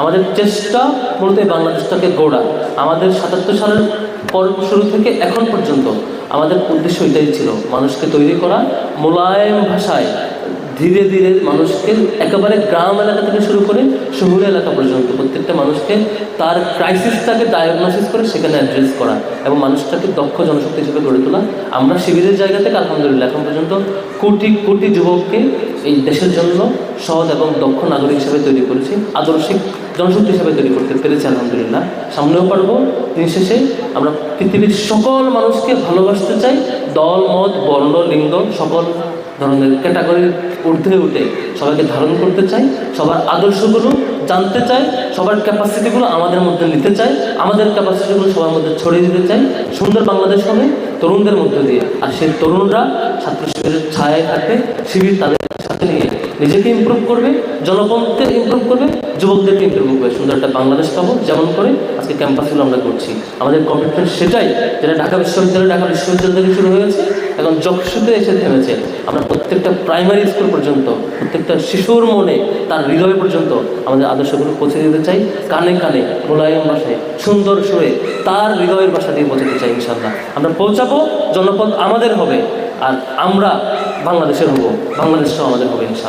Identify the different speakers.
Speaker 1: আমাদের চেষ্টা মূলত বাংলাদেশটাকে গড়া। আমাদের সাতাত্তর সালের পর শুরু থেকে এখন পর্যন্ত আমাদের উদ্দেশ্য এটাই ছিল মানুষকে তৈরি করা। মোলায়েম ভাষায় ধীরে ধীরে মানুষকে একেবারে গ্রাম এলাকা থেকে শুরু করে শহুর এলাকা পর্যন্ত প্রত্যেকটা মানুষকে তার ক্রাইসিসটাকে ডায়াগনোসিস করে সেখানে অ্যাড্রেস করা এবং মানুষটাকে দক্ষ জনশক্তি হিসেবে গড়ে তোলা। আমরা শিবিরের জায়গা থেকে আলহামদুলিল্লাহ এখন পর্যন্ত কোটি কোটি যুবককে এই দেশের জন্য সৎ এবং দক্ষ নাগরিক হিসেবে তৈরি করেছি, আদর্শিক জনশক্তি হিসেবে তৈরি করতে পেরেছি, আলহামদুলিল্লাহ। সামনেও পারব দিন শেষে আমরা পৃথিবীর সকল মানুষকে ভালোবাসতে চাই, দল, মত, বর্ণ, লিঙ্গ, সকল ধরনের ক্যাটাগরির ঊর্ধ্বে উঠে সবাইকে ধারণ করতে চাই, সবার আদর্শগুলো জানতে চাই, সবার ক্যাপাসিটিগুলো আমাদের মধ্যে নিতে চাই, আমাদের ক্যাপাসিটিগুলো সবার মধ্যে ছড়িয়ে দিতে চাই, সুন্দর বাংলাদেশ হবে তরুণদের মধ্যে দিয়ে। আর সেই তরুণরা ছাত্র শিবিরের ছায়ায় থাকবে, শিবির তাদের নিয়ে নিজেকে ইমপ্রুভ করবে জনগণকে ইমপ্রুভ করবে, যুবকদেরকে ইম্প্রুভ করবে। সুন্দর একটা বাংলাদেশ পাবো, যেমন করে আজকে ক্যাম্পাসগুলো আমরা করছি। আমাদের কমিটমেন্ট সেটাই যেটা ঢাকা বিশ্ববিদ্যালয় ঢাকা বিশ্ববিদ্যালয় থেকে শুরু হয়েছে, এখন যক্ষুতে এসে থেমেছে। আমরা প্রত্যেকটা প্রাইমারি স্কুল পর্যন্ত, প্রত্যেকটা শিশুর মনে তার হৃদয় পর্যন্ত আমাদের আদর্শগুলো পৌঁছে দিতে চাই। কানে কানে মোলায়েম ভাষায়, সুন্দর সুরে তার হৃদয়ের ভাষা দিয়ে পৌঁছাতে চাই ইনশাল্লাহ আমরা পৌঁছাবো, জনপদ আমাদের হবে। আর আমরা বাংলাদেশের হব বাংলাদেশটাও আমাদের হবে ইনশাল্লাহ।